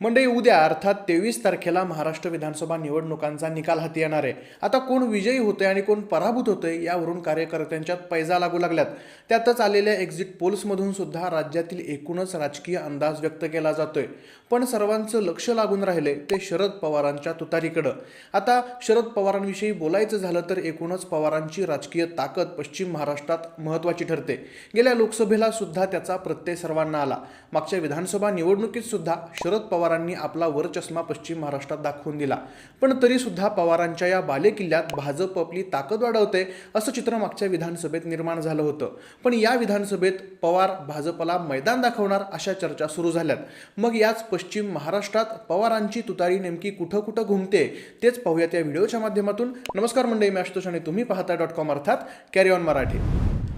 मंडळी उद्या अर्थात तेवीस तारखेला महाराष्ट्र विधानसभा निवडणुकांचा निकाल हाती येणार आहे. आता कोण विजयी होतोय आणि कोण पराभूत होतोय यावरून कार्यकर्त्यांच्यात पैजा लागू लागल्यात. त्यातच आलेल्या एक्झिट पोल्समधून सुद्धा राज्यातील एकूणच राजकीय अंदाज व्यक्त केला जातोय. पण सर्वांचं लक्ष लागून राहिले ते शरद पवारांच्या तुतारीकडं. आता शरद पवारांविषयी बोलायचं झालं तर एकूणच पवारांची राजकीय ताकद पश्चिम महाराष्ट्रात महत्त्वाची ठरते. गेल्या लोकसभेला सुद्धा त्याचा प्रत्यय सर्वांना आला. मागच्या विधानसभा निवडणुकीत सुद्धा शरद पवारांनी आपला वरचष्मा पश्चिम महाराष्ट्रात दाखवून दिला. पण तरी सुद्धा पवारांच्या या बालेकिल्ल्यात भाजप आपली ताकद वाढवते असं चित्र मागच्या विधानसभेत निर्माण झालं होतं. पण या विधानसभेत पवार भाजपला मैदान दाखवणार अशा चर्चा सुरू झाल्यात. मग याच पश्चिम महाराष्ट्रात पवारांची तुतारी नेमकी कुठं कुठं घुमते तेच पाहूयात या व्हिडिओच्या माध्यमातून. नमस्कार मंडळी मी आशुतोष आणि तुम्ही पाहता डॉट कॉम अर्थात कॅरी ऑन मराठी.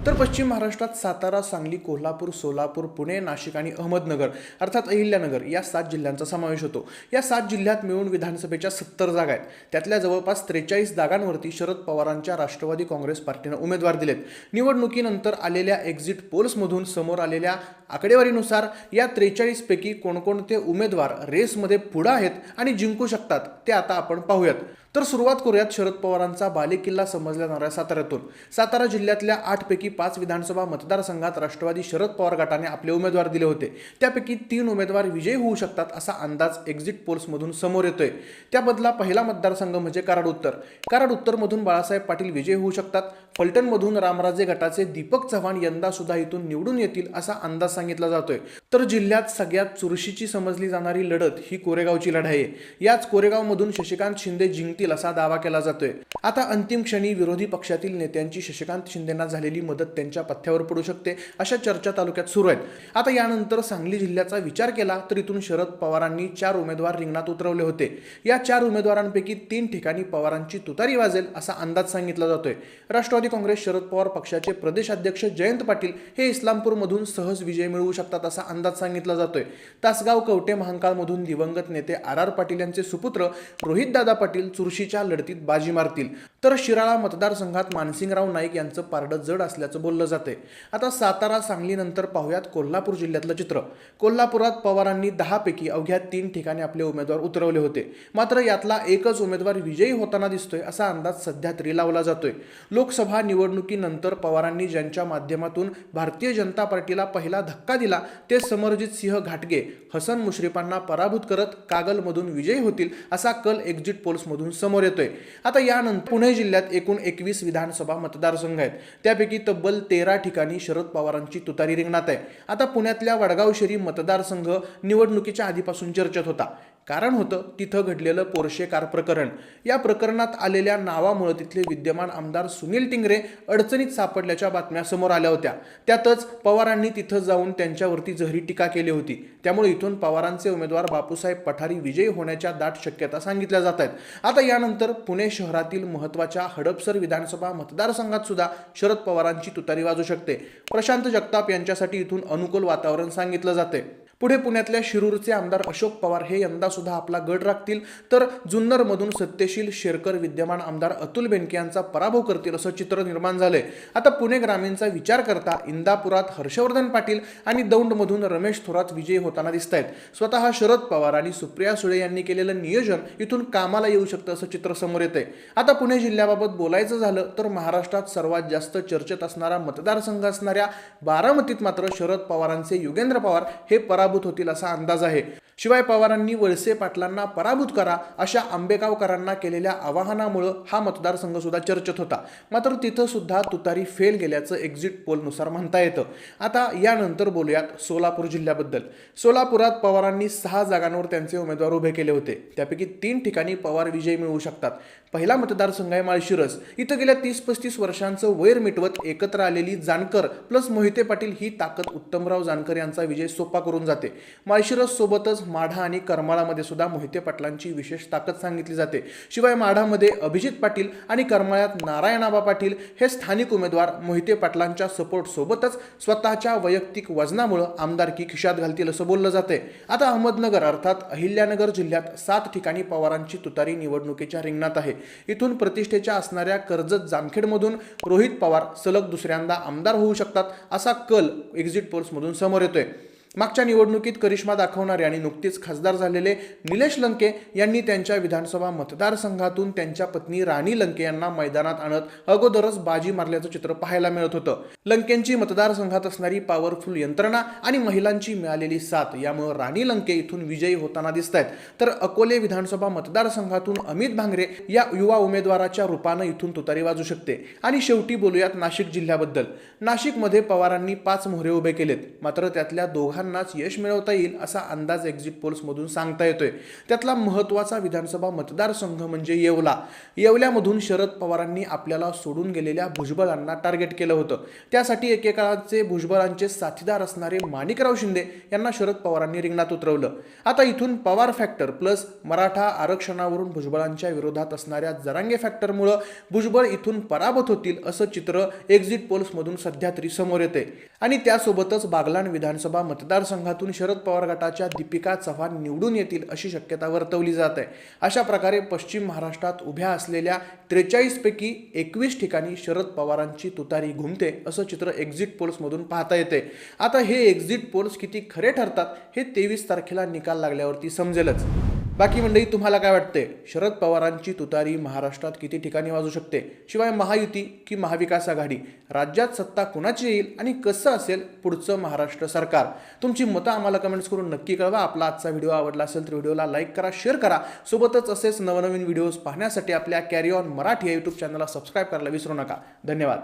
तर पश्चिम महाराष्ट्रात सातारा सांगली कोल्हापूर सोलापूर पुणे नाशिक आणि अहमदनगर अर्थात अहिल्यानगर या सात जिल्ह्यांचा समावेश होतो. या सात जिल्ह्यात मिळून विधानसभेच्या सत्तर जागा आहेत. त्यातल्या जवळपास त्रेचाळीस जागांवरती शरद पवारांच्या राष्ट्रवादी काँग्रेस पार्टीनं उमेदवार दिलेत. निवडणुकीनंतर आलेल्या एक्झिट पोल्समधून समोर आलेल्या आकडेवारीनुसार या त्रेचाळीसपैकी कोणकोणते उमेदवार रेसमध्ये पुढं आहेत आणि जिंकू शकतात ते आता आपण पाहूयात. तर सुरुवात करूयात शरद पवारांचा बालेकिल्ला समजल्या जाणाऱ्या साताऱ्यातून. सातारा जिल्ह्यातल्या आठपैकी पाच विधानसभा मतदारसंघात राष्ट्रवादी शरद पवार गटाने आपले उमेदवार दिले होते. त्यापैकी तीन उमेदवार विजयी होऊ शकतात असा अंदाज एक्झिट पोल्समधून समोर येतोय. त्याबदला पहिला मतदारसंघ म्हणजे कराड उत्तर. कराड उत्तरमधून बाळासाहेब पाटील विजयी होऊ शकतात. फलटणमधून रामराजे गटाचे दीपक चव्हाण यंदा सुद्धा इथून निवडून येतील असा अंदाज सांगितला जातोय. तर जिल्ह्यात सगळ्यात चुरशीची समजली जाणारी लढत ही कोरेगावची लढाई आहे. याच कोरेगावमधून शशिकांत शिंदे जिंकतील असा दावा केला जातोय. आता अंतिम क्षणी विरोधी पक्षातील नेत्यांची शशिकांत शिंदेना झालेली मदत त्यांच्या पथ्यावर पडू शकते अशा चर्चा तालुक्यात सुरू आहेत. आता यानंतर सांगली जिल्ह्याचा विचार केला तर इथून शरद पवारांनी चार उमेदवार रिंगणात उतरवले होते. या चार उमेदवारांपैकी तीन ठिकाणी पवारांची तुतारी वाजेल असा अंदाज सांगितला जातोय. राष्ट्रवादी काँग्रेस शरद पवार पक्षाचे प्रदेशाध्यक्ष जयंत पाटील हे इस्लामपूरमधून सहज विजय मिळवू शकतात असा अंदाज सांगितला जातोय. तासगाव कवटे महांकाळमधून दिवंगत नेते आर आर पाटील यांचे सुपुत्र रोहितदादा पाटील चुरशीच्या लढतीत बाजी मारतील. तर शिराळा मतदारसंघात मानसिंगराव नाईक यांचं पारडं जड असल्याचं बोललं जाते आता सातारा सांगलीनंतर पाहूयात कोल्हापूर जिल्ह्यातलं चित्र. कोल्हापुरात पवारांनी दहापैकी अवघ्या तीन ठिकाणी आपले उमेदवार उतरवले होते. मात्र यातला एकच उमेदवार विजयी होताना दिसतोय असा अंदाज सध्या तरी लावला जातोय. लोकसभा निवडणुकीनंतर पवारांनी ज्यांच्या माध्यमातून भारतीय जनता पार्टीला पहिला धक्का दिला ते समरजित सिंह घाटगे हसन मुश्रीफांना पराभूत करत कागलमधून विजयी होतील असा कल एक्झिट पोल्समधून समोर येतोय. आता यानंतर पुणे जिल्ह्यात एकूण एकवीस विधानसभा मतदारसंघ आहेत. त्यापैकी तब्बल तेरा ठिकाणी शरद पवारांची तुतारी रिंगणात आहे. आता पुण्यातल्या वडगाव शहरी मतदारसंघ निवडणुकीच्या आधीपासून चर्चेत होता. कारण होतं तिथं घडलेलं पोरशे कार प्रकरण. या प्रकरणात आलेल्या नावामुळे तिथले विद्यमान आमदार सुनील टिंगरे अडचणीत सापडल्याच्या बातम्या समोर आल्या होत्या. त्यातच पवारांनी तिथं जाऊन त्यांच्यावरती जहरी टीका केली होती. त्यामुळे इथून पवारांचे उमेदवार बापूसाहेब पठारी विजयी होण्याच्या दाट शक्यता सांगितल्या जात आहेत. आता यानंतर पुणे शहरातील महत्त्वाच्या हडपसर विधानसभा मतदारसंघात सुद्धा शरद पवारांची तुतारी वाजू शकते. प्रशांत जगताप यांच्यासाठी इथून अनुकूल वातावरण सांगितलं जाते पुढे पुण्यातल्या शिरूरचे आमदार अशोक पवार हे यंदा सुद्धा आपला गड राखतील. तर जुन्नरमधून सत्यशील शेरकर विद्यमान आमदार अतुल बेनके यांचा पराभव करतील असं चित्र निर्माण झालंय. आता पुणे ग्रामीणचा विचार करता इंदापुरात हर्षवर्धन पाटील आणि दौंडमधून रमेश थोरात विजयी होताना दिसत आहेत स्वतः शरद पवार आणि सुप्रिया सुळे यांनी केलेलं नियोजन इथून कामाला येऊ शकतं असं चित्र समोर येतंय. आता पुणे जिल्ह्याबाबत बोलायचं झालं तर महाराष्ट्रात सर्वात जास्त चर्चेत असणारा मतदारसंघ असणाऱ्या बारामतीत मात्र शरद पवारांचे युगेंद्र पवार हे पराभव पराभूत होतील असा अंदाज आहे. शिवाय पवारांनी वळसे पाटलांना पराभूत करा अशा आंबेगावकरांना केलेल्या आवाहनामुळं हा मतदारसंघ सुद्धा चर्चेत होता. मात्र तिथं सुद्धा तुतारी फेल गेल्याचं एक्झिट पोलनुसार म्हणता येतं. आता यानंतर बोलूयात सोलापूर जिल्ह्याबद्दल. सोलापुरात पवारांनी सहा जागांवर त्यांचे उमेदवार उभे केले होते. त्यापैकी तीन ठिकाणी पवार विजय मिळवू शकतात. पहिला मतदारसंघ आहे माळशिरस. इथं गेल्या तीस पस्तीस वर्षांचं वैर मिटवत एकत्र आलेली जानकर प्लस मोहिते पाटील ही ताकद उत्तमराव जानकर यांचा विजय सोपा करून जाते. जाते. सोबतच माढा आणि करमाळामध्ये सुद्धा मोहिते पाटलांची विशेष ताकद सांगितली जाते. शिवाय माढामध्ये अभिजित पाटील आणि करमाळ्यात नारायणाबा पाटील हे स्थानिक उमेदवार मोहिते पाटलांच्या सपोर्ट सोबतच स्वतःच्या वैयक्तिक वजनामुळं आमदारकी खिशात घालतील असं बोललं जाते. आता अहमदनगर अर्थात अहिल्यानगर जिल्ह्यात सात ठिकाणी पवारांची तुतारी निवडणुकीच्या रिंगणात आहे. इथून प्रतिष्ठेच्या असणाऱ्या कर्जत जामखेडमधून रोहित पवार सलग दुसऱ्यांदा आमदार होऊ शकतात असा कल एक्झिट पोल्समधून समोर येतोय. मागच्या निवडणुकीत करिश्मा दाखवणारे आणि नुकतीच खासदार झालेले निलेश लंके यांनी त्यांच्या विधानसभा मतदारसंघातून त्यांच्या पत्नी राणी लंके यांना मैदानात आणत अगोदरच बाजी मारल्याचं चित्र पाहायला मिळत होतं. लंकेंची मतदारसंघात असणारी पॉवरफुल यंत्रणा आणि महिलांची मिळालेली साथ यामुळे राणी लंके इथून विजयी होताना दिसत आहेत तर अकोले विधानसभा मतदारसंघातून अमित भांगरे या युवा उमेदवाराच्या रूपानं इथून तुतारी वाजू शकते. आणि शेवटी बोलूयात नाशिक जिल्ह्याबद्दल. नाशिकमध्ये पवारांनी पाच मोहरे उभे केलेत. मात्र त्यातल्या दोघा दोघांनाच यश मिळवता येईल असा अंदाज एक्झिट पोल्समधून सांगता येतोय. त्यातला महत्त्वाचा विधानसभा मतदारसंघ म्हणजे येवला. येवल्यामधून शरद पवारांनी आपल्याला सोडून गेलेल्या भुजबळांना टार्गेट केलं होतं. त्यासाठी एकेकाळचे भुजबळांचे साथीदार असणारे माणिकराव शिंदे यांना शरद पवारांनी रिंगणात उतरवलं. आता इथून पवार फॅक्टर प्लस मराठा आरक्षणावरून भुजबळांच्या विरोधात असणाऱ्या जरांगे फॅक्टरमुळं भुजबळ इथून पराभूत होतील असं चित्र एक्झिट पोल्समधून सध्या तरी समोर येते आणि त्यासोबतच बागलाण विधानसभा मतदारसंघातून शरद पवार गटाच्या दीपिका चव्हाण निवडून येतील अशी शक्यता वर्तवली जात आहे. अशा प्रकारे पश्चिम महाराष्ट्रात उभ्या असलेल्या त्रेचाळीसपैकी एकवीस ठिकाणी शरद पवारांची तुतारी घुमते असं चित्र एक्झिट पोल्समधून पाहता येते. आता हे एक्झिट पोल्स किती खरे ठरतात हे तेवीस तारखेला निकाल लागल्यावरती समजेलच. बाकी मंडळी तुम्हाला काय वाटते शरद पवारांची तुतारी महाराष्ट्रात किती ठिकाणी वाजू शकते? शिवाय महायुती की महाविकास आघाडी? राज्यात सत्ता कुणाची येईल आणि कसं असेल पुढचं महाराष्ट्र सरकार? तुमची मतं आम्हाला कमेंट्स करून नक्की कळवा. आपला आजचा व्हिडिओ आवडला असेल तर व्हिडिओला लाईक करा शेअर करा. सोबतच असेच नवनवीन व्हिडिओज पाहण्यासाठी आपल्या कॅरी ऑन मराठी या यूट्यूब चॅनलला सबस्क्राईब करायला विसरू नका. धन्यवाद.